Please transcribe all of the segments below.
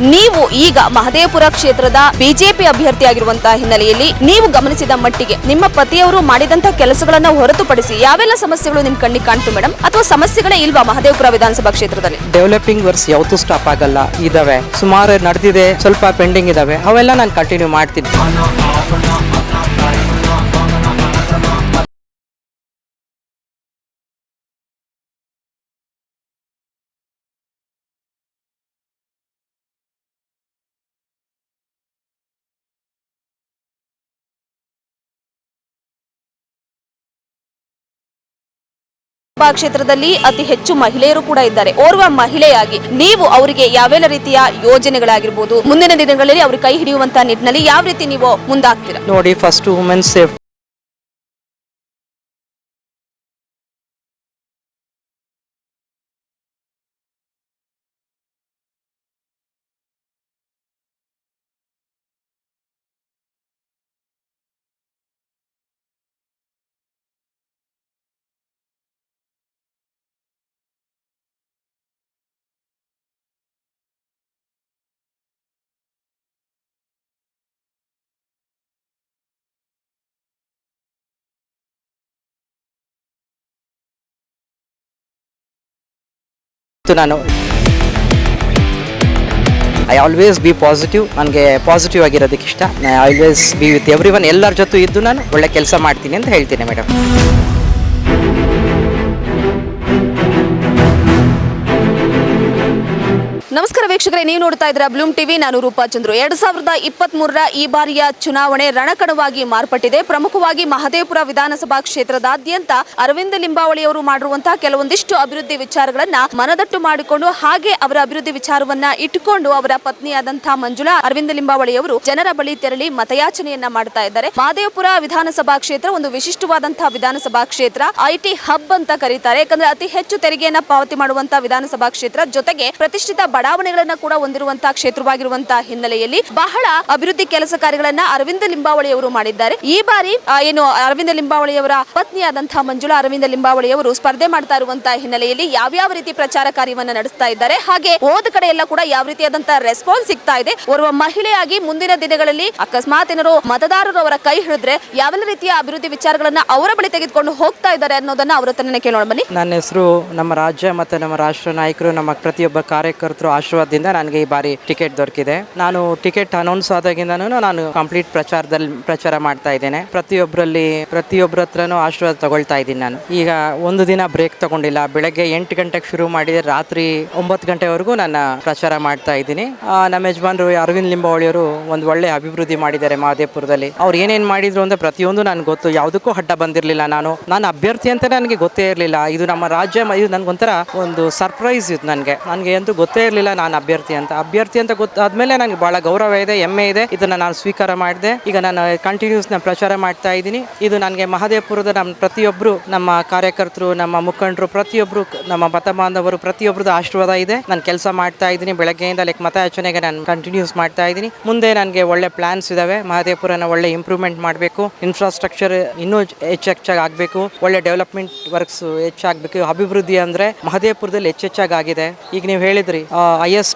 ನೀವು ಈಗ ಮಹದೇವಪುರ ಕ್ಷೇತ್ರದ ಬಿಜೆಪಿ ಅಭ್ಯರ್ಥಿಯಾಗಿರುವಂತಹ ಹಿನ್ನೆಲೆಯಲ್ಲಿ ನೀವು ಗಮನಿಸಿದ ಮಟ್ಟಿಗೆ ನಿಮ್ಮ ಪತಿಯವರು ಮಾಡಿದಂತಹ ಕೆಲಸಗಳನ್ನು ಹೊರತುಪಡಿಸಿ ಯಾವೆಲ್ಲ ಸಮಸ್ಯೆಗಳು ನಿಮ್ ಕಣ್ಣಿಗೆ ಕಾಣ್ತು ಮೇಡಮ್ ಅಥವಾ ಸಮಸ್ಯೆಗಳೇ ಇಲ್ವಾ ಮಹದೇವಪುರ ವಿಧಾನಸಭಾ ಕ್ಷೇತ್ರದಲ್ಲಿ? ಡೆವಲಪಿಂಗ್ ವರ್ಸ್ ಯಾವತ್ತೂ ಸ್ಟಾಪ್ ಆಗಲ್ಲ. ಇದಾವೆ. ಸುಮಾರು ನಡೆದಿದೆ. ಸ್ವಲ್ಪ ಪೆಂಡಿಂಗ್ ಇದಾವೆ. ಅವೆಲ್ಲ ನಾನು ಕಂಟಿನ್ಯೂ ಮಾಡ್ತೀನಿ. ಕ್ಷೇತ್ರದಲ್ಲಿ ಅತಿ ಹೆಚ್ಚು ಮಹಿಳೆಯರು ಕೂಡ ಇದ್ದಾರೆ. ಓರ್ವ ಮಹಿಳೆಯಾಗಿ ನೀವು ಅವರಿಗೆ ಯಾವೆಲ್ಲ ರೀತಿಯ ಯೋಜನೆಗಳಾಗಿರ್ಬೋದು? ಮುಂದಿನ ದಿನಗಳಲ್ಲಿ ಅವ್ರಿಗೆ ಕೈ ಹಿಡಿಯುವಂತಹ ನಿಟ್ಟಿನಲ್ಲಿ ಯಾವ ರೀತಿ ನೀವು ಮುಂದಾಗ್ತೀರಾ? ನೋಡಿ ಫಸ್ಟ್ ವುಮೆನ್ ಸೇಫ್ಟಿ ನಾನು. ಐ ಆಲ್ವೇಸ್ ಬಿ ಪಾಸಿಟಿವ್ ನನಗೆ ಪಾಸಿಟಿವ್ ಆಗಿರೋದಕ್ಕೆ ಇಷ್ಟ I always be with every one ಎಲ್ಲರ ಜೊತೆ ಇದ್ದು ನಾನು ಒಳ್ಳೆ ಕೆಲಸ ಮಾಡ್ತೀನಿ ಅಂತ ಹೇಳ್ತೀನಿ ಮೇಡಮ್ ವೀಕ್ಷಕರೇ, ನೀವು ನೋಡ್ತಾ ಇದ್ದೀರಾ ಬ್ಲೂಮ್ ಟಿವಿ. ನಾನು ರೂಪಾ ಚಂದ್ರು. ಎರಡ್ ಸಾವಿರದ ಇಪ್ಪತ್ತ್ ಮೂರರ ಈ ಬಾರಿಯ ಚುನಾವಣೆ ರಣಕಣವಾಗಿ ಮಾರ್ಪಟ್ಟಿದೆ. ಪ್ರಮುಖವಾಗಿ ಮಹದೇವಪುರ ವಿಧಾನಸಭಾ ಕ್ಷೇತ್ರದಾದ್ಯಂತ ಅರವಿಂದ ಲಿಂಬಾವಳಿ ಅವರು ಮಾಡಿರುವಂತಹ ಕೆಲವೊಂದಿಷ್ಟು ಅಭಿವೃದ್ಧಿ ವಿಚಾರಗಳನ್ನ ಮನದಟ್ಟು ಮಾಡಿಕೊಂಡು, ಹಾಗೆ ಅವರ ಅಭಿವೃದ್ಧಿ ವಿಚಾರವನ್ನ ಇಟ್ಟುಕೊಂಡು ಅವರ ಪತ್ನಿಯಾದಂತಹ ಮಂಜುಳಾ, ಅರವಿಂದ ಲಿಂಬಾವಳಿ ಅವರು ಜನರ ಬಳಿ ತೆರಳಿ ಮತಯಾಚನೆಯನ್ನ ಮಾಡ್ತಾ ಇದ್ದಾರೆ. ಮಹದೇವಪುರ ವಿಧಾನಸಭಾ ಕ್ಷೇತ್ರ ಒಂದು ವಿಶಿಷ್ಟವಾದಂತಹ ವಿಧಾನಸಭಾ ಕ್ಷೇತ್ರ, ಐಟಿ ಹಬ್ ಅಂತ ಕರೀತಾರೆ. ಯಾಕಂದ್ರೆ ಅತಿ ಹೆಚ್ಚು ತೆರಿಗೆಯನ್ನ ಪಾವತಿ ಮಾಡುವಂತಹ ವಿಧಾನಸಭಾ ಕ್ಷೇತ್ರ. ಜೊತೆಗೆ ಪ್ರತಿಷ್ಠಿತ ಬಡಾವಣೆಗಳನ್ನ ಕೂಡ ಹೊಂದಿರುವಂತಹ ಕ್ಷೇತ್ರವಾಗಿರುವಂತಹ ಹಿನ್ನೆಲೆಯಲ್ಲಿ ಬಹಳ ಅಭಿವೃದ್ಧಿ ಕೆಲಸ ಕಾರ್ಯಗಳನ್ನ ಅರವಿಂದ ಲಿಂಬಾವಳಿ ಅವರು ಮಾಡಿದ್ದಾರೆ. ಈ ಬಾರಿ ಏನು ಅರವಿಂದ ಲಿಂಬಾವಳಿಯವರ ಪತ್ನಿಯಾದಂತಹ ಮಂಜುಳಾ ಅರವಿಂದ ಲಿಂಬಾವಳಿ ಅವರು ಸ್ಪರ್ಧೆ ಮಾಡ್ತಾ ಇರುವಂತಹ ಹಿನ್ನೆಲೆಯಲ್ಲಿ ಯಾವ್ಯಾವ ರೀತಿ ಪ್ರಚಾರ ಕಾರ್ಯವನ್ನ ನಡೆಸ್ತಾ ಇದ್ದಾರೆ. ಹಾಗೆ ಹೋದ ಕಡೆ ಎಲ್ಲ ಕೂಡ ಯಾವ ರೀತಿಯಾದಂತಹ ರೆಸ್ಪಾನ್ಸ್ ಸಿಗ್ತಾ ಇದೆ. ಓರ್ವ ಮಹಿಳೆಯಾಗಿ ಮುಂದಿನ ದಿನಗಳಲ್ಲಿ ಅಕಸ್ಮಾತ್ ಏನಾರು ಮತದಾರರು ಅವರ ಕೈ ಹಿಡಿದ್ರೆ ಯಾವೆಲ್ಲ ರೀತಿಯ ಅಭಿವೃದ್ಧಿ ವಿಚಾರಗಳನ್ನ ಅವರ ಬಳಿ ತೆಗೆದುಕೊಂಡು ಹೋಗ್ತಾ ಇದ್ದಾರೆ ಅನ್ನೋದನ್ನ ಅವರ ತನ್ನ ಕೇಳೋಣ ಬನ್ನಿ. ನನ್ನ ಹೆಸರು ನಮ್ಮ ರಾಜ್ಯ ಮತ್ತೆ ನಮ್ಮ ರಾಷ್ಟ್ರ ನಾಯಕರು, ನಮ್ಮ ಪ್ರತಿಯೊಬ್ಬ ಕಾರ್ಯಕರ್ತರು ಆಶೀರ್ವಾದದಿಂದ ನನಗೆ ಈ ಬಾರಿ ಟಿಕೆಟ್ ದೊರಕಿದೆ. ನಾನು ಟಿಕೆಟ್ ಅನೌನ್ಸ್ ಆದಾಗಿಂದ ನಾನು ಕಂಪ್ಲೀಟ್ ಪ್ರಚಾರದಲ್ಲಿ, ಪ್ರಚಾರ ಮಾಡ್ತಾ ಇದ್ದೇನೆ. ಪ್ರತಿಯೊಬ್ಬರಲ್ಲಿ ಪ್ರತಿಯೊಬ್ಬರ ಹತ್ರನೂ ಆಶೀರ್ವಾದ ತಗೊಳ್ತಾ ಇದ್ದೀನಿ ನಾನು. ಈಗ ಒಂದು ದಿನ ಬ್ರೇಕ್ ತಗೊಂಡಿಲ್ಲ. ಬೆಳಗ್ಗೆ ಎಂಟು ಗಂಟೆಗೆ ಶುರು ಮಾಡಿದ. ರಾತ್ರಿ ಒಂಬತ್ತು ಗಂಟೆವರೆಗೂ ನಾನು ಪ್ರಚಾರ ಮಾಡ್ತಾ ಇದ್ದೀನಿ. ನಮ್ಮ ಯಜಮಾನರು ಅರವಿಂದ್ ಲಿಂಬಾವಳಿಯವರು ಒಂದು ಒಳ್ಳೆ ಅಭಿವೃದ್ಧಿ ಮಾಡಿದ್ದಾರೆ ಮಹದೇವಪುರದಲ್ಲಿ. ಅವ್ರು ಏನೇನು ಮಾಡಿದ್ರು ಅಂತ ಪ್ರತಿಯೊಂದು ನನಗೆ ಗೊತ್ತು. ಯಾವುದಕ್ಕೂ ಅಡ್ಡ ಬಂದಿರಲಿಲ್ಲ ನಾನು. ನಾನು ಅಭ್ಯರ್ಥಿ ಅಂತ ನನಗೆ ಗೊತ್ತೇ ಇರಲಿಲ್ಲ. ಇದು ನಮ್ಮ ರಾಜ್ಯ ಇದು ನನಗೊಂಥರ ಒಂದು ಸರ್ಪ್ರೈಸ್ ಇದು ನನಗೆ. ನನಗೆ ಅಂತೂ ಗೊತ್ತೇ ಇರಲಿಲ್ಲ. ನಾನು ಅಭ್ಯರ್ಥಿ ಅಂತ. ಅಭ್ಯರ್ಥಿ ಅಂತ ಗೊತ್ತಾದ್ಮೇಲೆ ನನಗೆ ಬಹಳ ಗೌರವ ಇದೆ, ಹೆಮ್ಮೆ ಇದೆ. ಇದನ್ನು ನಾನು ಸ್ವೀಕಾರ ಮಾಡಿದೆ. ಈಗ ನಾನು ಕಂಟಿನ್ಯೂಸ್ ನಾನು ಪ್ರಚಾರ ಮಾಡ್ತಾ ಇದ್ದೀನಿ. ಇದು ನನಗೆ ಮಹದೇವಪುರದ ನಮ್ಮ ಪ್ರತಿಯೊಬ್ಬರು ನಮ್ಮ ಕಾರ್ಯಕರ್ತರು, ನಮ್ಮ ಮುಖಂಡರು ಪ್ರತಿಯೊಬ್ಬರು ನಮ್ಮ ಮತ ಬಾಂಧವರು ಪ್ರತಿಯೊಬ್ಬರದ್ದು ಆಶೀರ್ವಾದ ಇದೆ. ನಾನು ಕೆಲಸ ಮಾಡ್ತಾ ಇದ್ದೀನಿ. ಬೆಳಗ್ಗೆಯಿಂದ ಲೈಕ್ ಮತಯಾಚನೆಗೆ ನಾನು ಕಂಟಿನ್ಯೂಸ್ ಮಾಡ್ತಾ ಇದ್ದೀನಿ. ಮುಂದೆ ನನಗೆ ಒಳ್ಳೆ ಪ್ಲಾನ್ಸ್ ಇದಾವೆ. ಮಹದೇವಪುರನ ಒಳ್ಳೆ ಇಂಪ್ರೂವ್ಮೆಂಟ್ ಮಾಡಬೇಕು. ಇನ್ಫ್ರಾಸ್ಟ್ರಕ್ಚರ್ ಇನ್ನೂ ಹೆಚ್ಚು ಹೆಚ್ಚಾಗಿ ಆಗಬೇಕು. ಒಳ್ಳೆ ಡೆವಲಪ್ಮೆಂಟ್ ವರ್ಕ್ಸ್ ಹೆಚ್ಚಾಗಬೇಕು. ಅಭಿವೃದ್ಧಿ ಅಂದರೆ ಮಹದೇವಪುರದಲ್ಲಿ ಹೆಚ್ಚೆಚ್ಚಾಗಿ ಆಗಿದೆ. ಈಗ ನೀವು ಹೇಳಿದ್ರಿ highest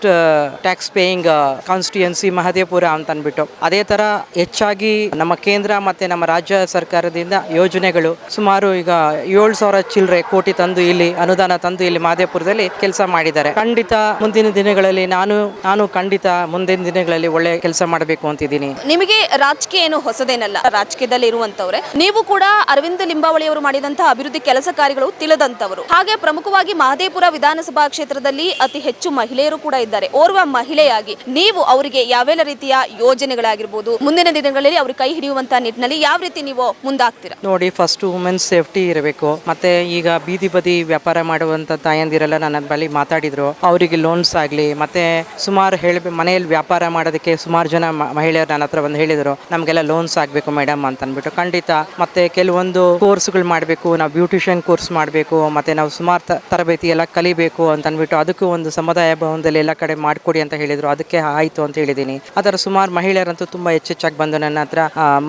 tax paying constituency Mahadevapura ಅಂತ ಅಂದ್ಬಿಟ್ಟು ಅದೇ ತರ ಹೆಚ್ಚಾಗಿ ನಮ್ಮ ಕೇಂದ್ರ ಮತ್ತೆ ನಮ್ಮ ರಾಜ್ಯ ಸರ್ಕಾರದಿಂದ ಯೋಜನೆಗಳು ಸುಮಾರು ಈಗ ಏಳು ಸಾವಿರ ಚಿಲ್ಲರೆ ಕೋಟಿ ತಂದು ಇಲ್ಲಿ, ಅನುದಾನ ತಂದು ಇಲ್ಲಿ ಮಹದೇಪುರದಲ್ಲಿ ಕೆಲಸ ಮಾಡಿದ್ದಾರೆ. ಖಂಡಿತ ಮುಂದಿನ ದಿನಗಳಲ್ಲಿ ನಾನು ನಾನು ಖಂಡಿತ ಮುಂದಿನ ದಿನಗಳಲ್ಲಿ ಒಳ್ಳೆ ಕೆಲಸ ಮಾಡಬೇಕು ಅಂತಿದ್ದೀನಿ. ನಿಮಗೆ ರಾಜಕೀಯ ಏನು ಹೊಸದೇನಲ್ಲ? ರಾಜಕೀಯದಲ್ಲಿ ಇರುವಂತವ್ರೆ, ನೀವು ಕೂಡ ಅರವಿಂದ ಲಿಂಬಾವಳಿ ಅವರು ಮಾಡಿದಂತಹ ಅಭಿವೃದ್ಧಿ ಕೆಲಸ ಕಾರ್ಯಗಳು ತಿಳಿದಂತವರು. ಹಾಗೆ ಪ್ರಮುಖವಾಗಿ ಮಹದೇಪುರ ವಿಧಾನಸಭಾ ಕ್ಷೇತ್ರದಲ್ಲಿ ಅತಿ ಹೆಚ್ಚು ಮಹಿಳೆಯರು ಕೂಡ ಇದ್ದಾರೆ ಓರ್ವ ಮಹಿಳೆಯಾಗಿ ನೀವು ಅವರಿಗೆ ಯಾವೆಲ್ಲ ರೀತಿಯ ಯೋಜನೆಗಳಾಗಿರ್ಬೋದು, ಮುಂದಿನ ದಿನಗಳಲ್ಲಿ ಅವ್ರ ಕೈ ಹಿಡಿಯುವಂತಹ ನಿಟ್ಟಿನಲ್ಲಿ ಯಾವ ರೀತಿ ನೀವು ಮುಂದಾಗ್ತೀರಾ? ನೋಡಿ ಫಸ್ಟ್ ವುಮೆನ್ಸ್ ಸೇಫ್ಟಿ ಇರಬೇಕು. ಮತ್ತೆ ಈಗ ಬೀದಿ ಬದಿ ವ್ಯಾಪಾರ ಮಾಡುವಂತ ತಾಯಂದಿರೆಲ್ಲ ನನ್ನ ಬಳಿ ಮಾತಾಡಿದ್ರು. ಅವರಿಗೆ ಲೋನ್ಸ್ ಆಗಲಿ, ಮತ್ತೆ ಸುಮಾರು ಹೇಳಿ, ಮನೆಯಲ್ಲಿ ವ್ಯಾಪಾರ ಮಾಡೋದಕ್ಕೆ ಸುಮಾರು ಜನ ಮಹಿಳೆಯರು ನನ್ನ ಹತ್ರ ಬಂದು ಹೇಳಿದರು, ನಮಗೆಲ್ಲ ಲೋನ್ಸ್ ಆಗಬೇಕು ಮೇಡಮ್ ಅಂತ ಅಂದ್ಬಿಟ್ಟು ಖಂಡಿತ, ಮತ್ತೆ ಕೆಲವೊಂದು ಕೋರ್ಸ್ಗಳು ಮಾಡಬೇಕು, ನಾವು ಬ್ಯೂಟಿಷಿಯನ್ ಕೋರ್ಸ್ ಮಾಡಬೇಕು, ಮತ್ತೆ ನಾವು ಸುಮಾರು ತರಬೇತಿ ಎಲ್ಲ ಕಲಿಬೇಕು ಅಂತ ಅಂದ್ಬಿಟ್ಟು ಅದಕ್ಕೂ ಒಂದು ಸಮುದಾಯ ಭವನದಲ್ಲಿ ಎಲ್ಲ ಕಡೆ ಮಾಡಿಕೊಡಿ ಅಂತ ಹೇಳಿದ್ರು. ಅದಕ್ಕೆ ಆಯಿತು ಅಂತ ಹೇಳಿದ್ದೀನಿ. ಅದರ ಸುಮಾರು ಮಹಿಳೆಯರಂತೂ ತುಂಬ ಹೆಚ್ಚೆಚ್ಚಾಗಿ ಬಂದು ನನ್ನ ಹತ್ರ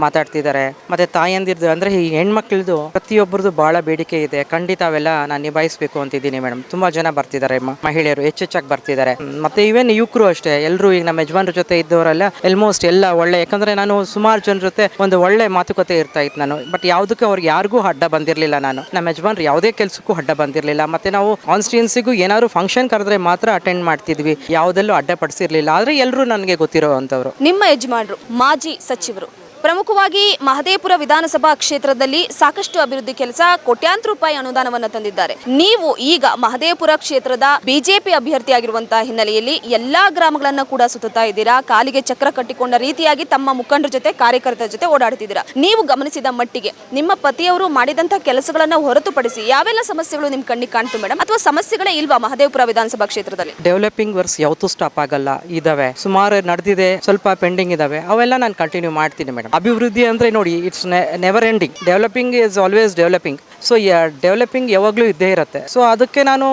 ಮಾತಾಡ್ತಿದ್ದಾರೆ. ಮತ್ತೆ ತಾಯಂದಿರ್ದು ಅಂದರೆ ಈ ಹೆಣ್ಮಕ್ಳದು ಪ್ರತಿಯೊಬ್ಬರದು ಭಾಳ ಬೇಡಿಕೆ ಇದೆ. ಖಂಡಿತ ಅವೆಲ್ಲ ನಾನು ನಿಭಾಯಿಸಬೇಕು ಅಂತಿದ್ದೀನಿ ಮೇಡಮ್ ತುಂಬ ಜನ ಬರ್ತಿದ್ದಾರೆ ಮಹಿಳೆಯರು ಹೆಚ್ಚೆಚ್ಚಾಗಿ ಬರ್ತಿದ್ದಾರೆ. ಮತ್ತೆ ಈವನ್ ಯುವಕರು ಅಷ್ಟೇ ಎಲ್ಲರೂ ಈಗ ನಮ್ಮ ಯಜಮಾನ್ರ ಜೊತೆ ಇದ್ದವರೆಲ್ಲ ಆಲ್ಮೋಸ್ಟ್ ಎಲ್ಲ ಒಳ್ಳೆ, ಯಾಕಂದರೆ ನಾನು ಸುಮಾರು ಜನರ ಜೊತೆ ಒಂದು ಒಳ್ಳೆ ಮಾತುಕತೆ ಇರ್ತಾ ಇತ್ತು ನಾನು. ಬಟ್ ಯಾವುದಕ್ಕೂ ಅವ್ರಿಗೆ ಯಾರಿಗೂ ಅಡ್ಡ ಬಂದಿರಲಿಲ್ಲ ನಾನು. ನಮ್ಮ ಯಜಮಾನ್ರು ಯಾವುದೇ ಕೆಲಸಕ್ಕೂ ಅಡ್ಡ ಬಂದಿರಲಿಲ್ಲ. ಮತ್ತೆ ನಾವು ಕಾನ್ಸ್ಟಿಟ್ಯೂನ್ಸಿಗೂ ಏನಾದ್ರು ಫಂಕ್ಷನ್ ಕರೆದ್ರೆ ಮಾತ್ರ ಅಟೆಂಡ್ ಮಾಡ್ತಿದ್ವಿ. ಯಾವುದಲ್ಲೂ ಅಡ್ಡಪಡಿಸಿರ್ಲಿಲ್ಲ. ಆದರೆ ಎಲ್ಲರೂ ನನಗೆ ಗೊತ್ತಿರೋ ಅಂಥವ್ರು. ನಿಮ್ಮ ಯಜಮಾನರು ಮಾಜಿ ಸಚಿವರು ಪ್ರಮುಖವಾಗಿ ಮಹದೇಪುರ ವಿಧಾನಸಭಾ ಕ್ಷೇತ್ರದಲ್ಲಿ ಸಾಕಷ್ಟು ಅಭಿವೃದ್ಧಿ ಕೆಲಸ ಕೋಟ್ಯಾಂತರ ರೂಪಾಯಿ ಅನುದಾನವನ್ನು ತಂದಿದ್ದಾರೆ. ನೀವು ಈಗ ಮಹದೇಪುರ ಕ್ಷೇತ್ರದ ಬಿಜೆಪಿ ಅಭ್ಯರ್ಥಿಯಾಗಿರುವಂತಹ ಹಿನ್ನೆಲೆಯಲ್ಲಿ ಎಲ್ಲಾ ಗ್ರಾಮಗಳನ್ನ ಕೂಡ ಸುತ್ತುತ್ತಾ ಇದ್ದೀರಾ? ಕಾಲಿಗೆ ಚಕ್ರ ಕಟ್ಟಿಕೊಂಡ ರೀತಿಯಾಗಿ ತಮ್ಮ ಮುಖಂಡರ ಜೊತೆ, ಕಾರ್ಯಕರ್ತರ ಜೊತೆ ಓಡಾಡ್ತಿದ್ದೀರಾ? ನೀವು ಗಮನಿಸಿದ ಮಟ್ಟಿಗೆ ನಿಮ್ಮ ಪತಿಯವರು ಮಾಡಿದಂತಹ ಕೆಲಸಗಳನ್ನ ಹೊರತುಪಡಿಸಿ ಯಾವೆಲ್ಲ ಸಮಸ್ಯೆಗಳು ನಿಮ್ ಕಣ್ಣಿಗೆ ಕಾಣ್ತು ಮೇಡಮ್ ಅಥವಾ ಸಮಸ್ಯೆಗಳೇ ಇಲ್ವಾ ಮಹದೇವಪುರ ವಿಧಾನಸಭಾ ಕ್ಷೇತ್ರದಲ್ಲಿ? ಡೆವಲಪಿಂಗ್ ವರ್ಕ್ಸ್ ಯಾವತ್ತೂ ಸ್ಟಾಪ್ ಆಗಲ್ಲ. ಇದಾವೆ. ಸುಮಾರು ನಡೆದಿದೆ, ಸ್ವಲ್ಪ ಪೆಂಡಿಂಗ್ ಇದಾವೆ. ಅವೆಲ್ಲ ನಾನು ಕಂಟಿನ್ಯೂ ಮಾಡ್ತೀನಿ ಮೇಡಮ್ ಅಭಿವೃದ್ಧಿ ಅಂದರೆ ನೋಡಿ it's never ending developing is always developing so developing ಯಾವಾಗಲೂ ಇದ್ದೇ ಇರುತ್ತೆ. ಸೊ ಅದಕ್ಕೆ ನಾನು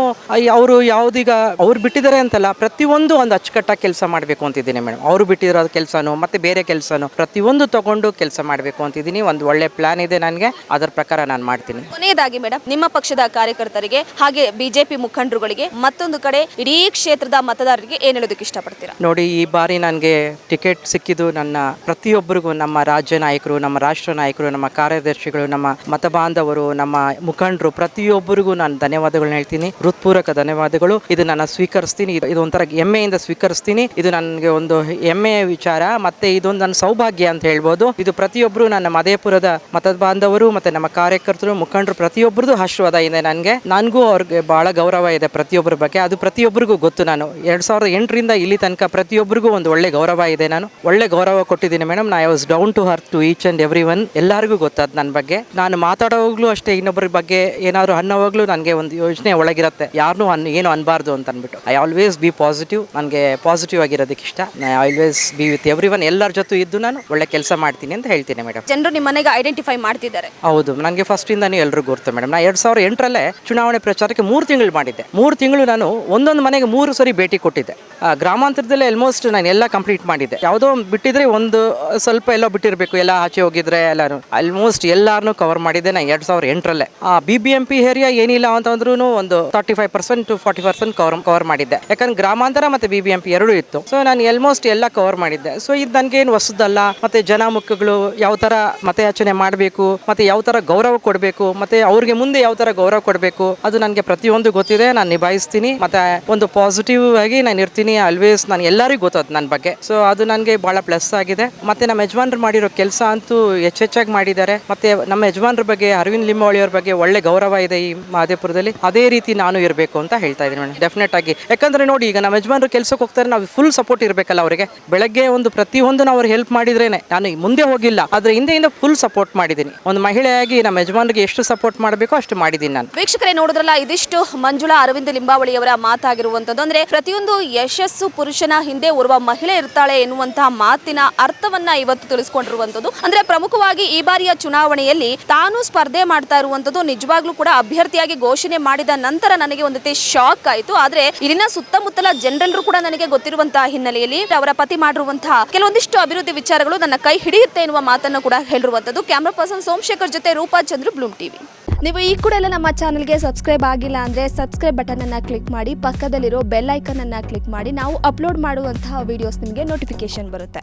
ಅವರು ಯಾವುದೀಗ ಅವ್ರು ಬಿಟ್ಟಿದ್ದಾರೆ ಅಂತಲ್ಲ ಪ್ರತಿಯೊಂದು ಒಂದು ಅಚ್ಚುಕಟ್ಟಾಗಿ ಕೆಲಸ ಮಾಡಬೇಕು ಅಂತಿದ್ದೀನಿ ಮೇಡಮ್ ಅವರು ಬಿಟ್ಟಿರೋ ಕೆಲಸನೂ ಮತ್ತೆ ಬೇರೆ ಕೆಲಸನೂ ಪ್ರತಿಯೊಂದು ತಗೊಂಡು ಕೆಲಸ ಮಾಡಬೇಕು ಅಂತಿದ್ದೀನಿ. ಒಂದು ಒಳ್ಳೆ ಪ್ಲಾನ್ ಇದೆ ನನಗೆ. ಅದರ ಪ್ರಕಾರ ನಾನು ಮಾಡ್ತೀನಿ. ಕೊನೆಯದಾಗಿ ಮೇಡಮ್ ನಿಮ್ಮ ಪಕ್ಷದ ಕಾರ್ಯಕರ್ತರಿಗೆ ಹಾಗೆ ಬಿಜೆಪಿ ಮುಖಂಡರುಗಳಿಗೆ ಮತ್ತೊಂದು ಕಡೆ ಇಡೀ ಕ್ಷೇತ್ರದ ಮತದಾರರಿಗೆ ಏನು ಹೇಳೋದಕ್ಕೆ ಇಷ್ಟಪಡ್ತೀರಾ? ನೋಡಿ ಈ ಬಾರಿ ನನಗೆ ಟಿಕೆಟ್ ಸಿಕ್ಕಿದ್ದು ನನ್ನ ಪ್ರತಿಯೊಬ್ಬರಿಗೂ ನಮ್ಮ ರಾಜ್ಯ ನಾಯಕರು ನಮ್ಮ ರಾಷ್ಟ್ರ ನಾಯಕರು ನಮ್ಮ ಕಾರ್ಯದರ್ಶಿಗಳು ನಮ್ಮ ಮತ ಬಾಂಧವರು ನಮ್ಮ ಮುಖಂಡರು ಪ್ರತಿಯೊಬ್ಬರಿಗೂ ನಾನು ಧನ್ಯವಾದಗಳನ್ನ ಹೇಳ್ತೀನಿ. ಹೃತ್ಪೂರ್ವಕ ಧನ್ಯವಾದಗಳು. ಇದು ನಾನು ಸ್ವೀಕರಿಸ್ತೀನಿ. ಇದು ಒಂಥರ ಹೆಮ್ಮೆಯಿಂದ ಸ್ವೀಕರಿಸ್ತೀನಿ. ಇದು ನನಗೆ ಒಂದು ಹೆಮ್ಮೆಯ ವಿಚಾರ ಮತ್ತೆ ಇದೊಂದು ನನ್ನ ಸೌಭಾಗ್ಯ ಅಂತ ಹೇಳ್ಬೋದು. ಇದು ಪ್ರತಿಯೊಬ್ಬರು ನನ್ನ ಮಧೇಪುರದ ಮತಬಾಂಧವರು ಮತ್ತೆ ನಮ್ಮ ಕಾರ್ಯಕರ್ತರು, ಮುಖಂಡರು ಪ್ರತಿಯೊಬ್ಬರದು ಆಶೀರ್ವಾದ ಇದೆ ನನಗೆ. ನನಗೂ ಅವ್ರಿಗೆ ಬಹಳ ಗೌರವ ಇದೆ ಪ್ರತಿಯೊಬ್ಬರ ಬಗ್ಗೆ. ಅದು ಪ್ರತಿಯೊಬ್ಬರಿಗೂ ಗೊತ್ತು ನಾನು. ಎರಡು ಸಾವಿರದ ಎಂಟರಿಂದ ಇಲ್ಲಿ ತನಕ ಪ್ರತಿಯೊಬ್ಬರಿಗೂ ಒಂದು ಒಳ್ಳೆ ಗೌರವ ಇದೆ ನಾನು. ಒಳ್ಳೆ ಗೌರವ ಕೊಟ್ಟಿದ್ದೀನಿ ಮೇಡಮ್ ನಾ was down to earth to each and every one ಎಲ್ಲರಿಗೂ ಗೊತ್ತಾದ ನನ್ನ ಬಗ್ಗೆ. ನಾನು ಮಾತಾಡೋವಾಗ್ಲೂ ಅಷ್ಟೇ ಇನ್ನೊಬ್ಬರ ಬಗ್ಗೆ ಏನಾದ್ರು ಅನ್ನೋವಾಗ್ಲೂ ನನಗೆ ಒಂದು ಯೋಜನೆ ಒಳಗಿರುತ್ತೆ. ಯಾರನ್ನೂ ಅನ್ ಏನು ಅನ್ಬಾರ್ದು ಅಂತ ಅಂದ್ಬಿಟ್ಟು ಐ ಆಲ್ವೇಸ್ ಬಿ ಪಾಸಿಟಿವ್ ನನಗೆ ಪಾಸಿಟಿವ್ ಆಗಿರೋದಕ್ಕೆ ಇಷ್ಟ. I always be with everyone ಎಲ್ಲರ ಜೊತೆ ಇದ್ದು ನಾನು ಒಳ್ಳೆ ಕೆಲಸ ಮಾಡ್ತೀನಿ ಅಂತ ಹೇಳ್ತೀನಿ ಮೇಡಮ್ ಜನರು ನಿಮ್ಮ ಮನೆಗೆ ಐಡೆಂಟಿಫೈ ಮಾಡ್ತಿದ್ದಾರೆ. ಹೌದು. ನನಗೆ ಫಸ್ಟಿಂದಾನೇ ಎಲ್ಲರೂ ಗೊತ್ತು ಮೇಡಮ್ ನಾ ಎರಡು ಸಾವಿರ ಎಂಟರಲ್ಲೇ ಚುನಾವಣೆ ಪ್ರಚಾರಕ್ಕೆ ಮೂರು ತಿಂಗಳು ಮಾಡಿದ್ದೆ. ಮೂರು ತಿಂಗಳು ನಾನು ಒಂದೊಂದು ಮನೆಗೆ ಮೂರು ಸರಿ ಭೇಟಿ ಕೊಟ್ಟಿದ್ದೆ. ಗ್ರಾಮಾಂತರದಲ್ಲೇ ಆಲ್ಮೋಸ್ಟ್ ನಾನು ಎಲ್ಲ ಕಂಪ್ಲೀಟ್ ಮಾಡಿದ್ದೆ. ಯಾವುದೋ ಬಿಟ್ಟಿದ್ರೆ ಒಂದು ಸ್ವಲ್ಪ ಎಲ್ಲೋ ಬಿಟ್ಟಿರಬೇಕು. ಎಲ್ಲ ಆಚೆ ಹೋಗಿದ್ರೆ ಎಲ್ಲಾನು. ಆಲ್ಮೋಸ್ಟ್ ಎಲ್ಲಾರನ್ನೂ ಕವರ್ ಮಾಡಿದ್ದೆ ನಾನು ಎರಡು ಸಾವಿರದ ಎಂಟರಲ್ಲೇ. ಆ B B M P area ಏನಿಲ್ಲ ಅಂತಂದ್ರೂ ಒಂದು thirty five percent to forty percent cover cover ಮಾಡಿದ್ದೆ. ಯಾಕಂದ್ರೆ ಗ್ರಾಮಾಂತರ ಮತ್ತೆ ಬಿ ಬಿ ಎಂ ಪಿ ಎರಡೂ ಇತ್ತು. ಸೊ ನಾನು ಆಲ್ಮೋಸ್ಟ್ ಎಲ್ಲ ಕವರ್ ಮಾಡಿದ್ದೆ. ಸೊ ಇದು ನನಗೇನು ಹೊಸದಲ್ಲ, ಮತ್ತೆ ಜನ ಮುಖಗಳು ಯಾವ ಥರ ಮತಯಾಚನೆ ಮಾಡಬೇಕು, ಮತ್ತೆ ಯಾವ ಥರ ಗೌರವ ಕೊಡಬೇಕು, ಮತ್ತೆ ಅವ್ರಿಗೆ ಮುಂದೆ ಯಾವ ಥರ ಗೌರವ ಕೊಡಬೇಕು, ಅದು ನನಗೆ ಪ್ರತಿಯೊಂದು ಗೊತ್ತಿದೆ. ನಾನು ನಿಭಾಯಿಸ್ತೀನಿ. ಮತ್ತೆ ಒಂದು ಪಾಸಿಟಿವ್ ಆಗಿ ನಾನು ಇರ್ತೀನಿ. ಆಲ್ವೇಸ್ ನಾನು ಎಲ್ಲರಿಗೂ ಗೊತ್ತದ ನನ್ನ ಬಗ್ಗೆ. ಸೊ ಅದು ನನಗೆ ಭಾಳ ಪ್ಲಸ್ ಆಗಿದೆ. ಮತ್ತೆ ನಮ್ಮ ಯಜಮಾನ್ರು ಮಾಡಿರೋ ಕೆಲಸ ಅಂತೂ ಹೆಚ್ಚೆಚ್ಚಾಗಿ ಮಾಡಿದ್ದಾರೆ. ಮತ್ತೆ ನಮ್ಮ ಯಜಮಾನ್ರ ಬಗ್ಗೆ ಅರವಿಂದ್ ಲಿಂಬಾವಳಿ ಅವ್ರ ಬಗ್ಗೆ ಒಳ್ಳೆ ಗೌರವ ಇದೆ ಈ ಮಾದೇಪುರದಲ್ಲಿ, ಅದೇ ರೀತಿ ನಾನು ಇರಬೇಕು ಅಂತ ಹೇಳ್ತಾ ಇದ್ದೀನಿ ಮೇಡಮ್. ಡೆಫಿನೆಟ್ ಆಗಿ. ಯಾಕಂದ್ರೆ ನೋಡಿ, ಈಗ ನಮ್ಮ ಯಜಮಾನರು ಕೆಲಸಕ್ಕೆ ಹೋಗ್ತಾರೆ, ನಾವು ಫುಲ್ ಸಪೋರ್ಟ್ ಇರಬೇಕಲ್ಲ ಅವರಿಗೆ. ಬೆಳಗ್ಗೆ ಒಂದು ಪ್ರತಿಯೊಂದು ನಾವು ಅವ್ರಿಗೆ ಹೆಲ್ಪ್ ಮಾಡಿದ್ರೇನೆ. ನಾನು ಮುಂದೆ ಹೋಗಿಲ್ಲ, ಆದ್ರೆ ಹಿಂದೆಯಿಂದ ಫುಲ್ ಸಪೋರ್ಟ್ ಮಾಡಿದ್ದೀನಿ. ಒಂದು ಮಹಿಳೆಯಾಗಿ ನಮ್ಮ ಯಜಮಾನರಿಗೆ ಎಷ್ಟು ಸಪೋರ್ಟ್ ಮಾಡಬೇಕು ಅಷ್ಟು ಮಾಡಿದ್ದೀನಿ ನಾನು. ವೀಕ್ಷಕರೇ, ನೋಡಿದ್ರಲ್ಲ, ಇದಿಷ್ಟು ಮಂಜುಳಾ ಅರವಿಂದ ಲಿಂಬಾವಳಿಯವರ ಮಾತಾಗಿರುವಂತದ್ದು ಅಂದ್ರೆ ಪ್ರತಿಯೊಂದು ಯಶಸ್ಸು ಪುರುಷನ ಹಿಂದೆ ಓರ್ವ ಮಹಿಳೆ ಇರ್ತಾಳೆ ಎನ್ನುವಂತಹ ಮಾತಿನ ಅರ್ಥವನ್ನ ಇವತ್ತು ತಿಳಿಸ್ಕೊಂಡಿರುವಂತದ್ದು ಅಂದ್ರೆ ಪ್ರಮುಖವಾಗಿ ಈ ಬಾರಿಯ ಚುನಾವಣೆಯಲ್ಲಿ ತಾನು ಸ್ಪರ್ಧೆ ಮಾಡ್ತಾ ಇರುವಂತದ್ದು. ನಿಜವಾಗ್ಲೂ ಕೂಡ ಅಭ್ಯರ್ಥಿಯಾಗಿ ಘೋಷಣೆ ಮಾಡಿದ ನಂತರ ನನಗೆ ಒಂದು ಶಾಕ್ ಆಯಿತು. ಆದ್ರೆ ಇಲ್ಲಿನ ಸುತ್ತಮುತ್ತಲ ಜನರೆಲ್ಲರೂ ಕೂಡ ನನಗೆ ಗೊತ್ತಿರುವಂತಹ ಹಿನ್ನೆಲೆಯಲ್ಲಿ ಅವರ ಪತಿ ಮಾಡಿರುವಂತಹ ಕೆಲವೊಂದಿಷ್ಟು ಅಭಿವೃದ್ಧಿ ವಿಚಾರಗಳು ನನ್ನ ಕೈ ಹಿಡಿಯುತ್ತೆ ಎನ್ನುವ ಮಾತನ್ನು ಕೂಡ ಹೇಳಿರುವಂತದ್ದು ಕ್ಯಾಮ್ರಾ ಪರ್ಸನ್ ಸೋಮಶೇಖರ್ ಜೊತೆ ರೂಪಾ ಚಂದ್ರು, ಬ್ಲೂಮ್ ಟಿವಿ. ನೀವು ಈ ಕೂಡ ಎಲ್ಲ ನಮ್ಮ ಚಾನಲ್ಗೆ ಸಬ್ಸ್ಕ್ರೈಬ್ ಆಗಿಲ್ಲ ಅಂದರೆ ಸಬ್ಸ್ಕ್ರೈಬ್ ಬಟನ್ ಅನ್ನ ಕ್ಲಿಕ್ ಮಾಡಿ, ಪಕ್ಕದಲ್ಲಿರೋ ಬೆಲ್ ಐಕನ್ ಅನ್ನ ಕ್ಲಿಕ್ ಮಾಡಿ. ನಾವು ಅಪ್ಲೋಡ್ ಮಾಡುವಂತಹ ವಿಡಿಯೋಸ್ ನಿಮಗೆ ನೋಟಿಫಿಕೇಶನ್ ಬರುತ್ತೆ.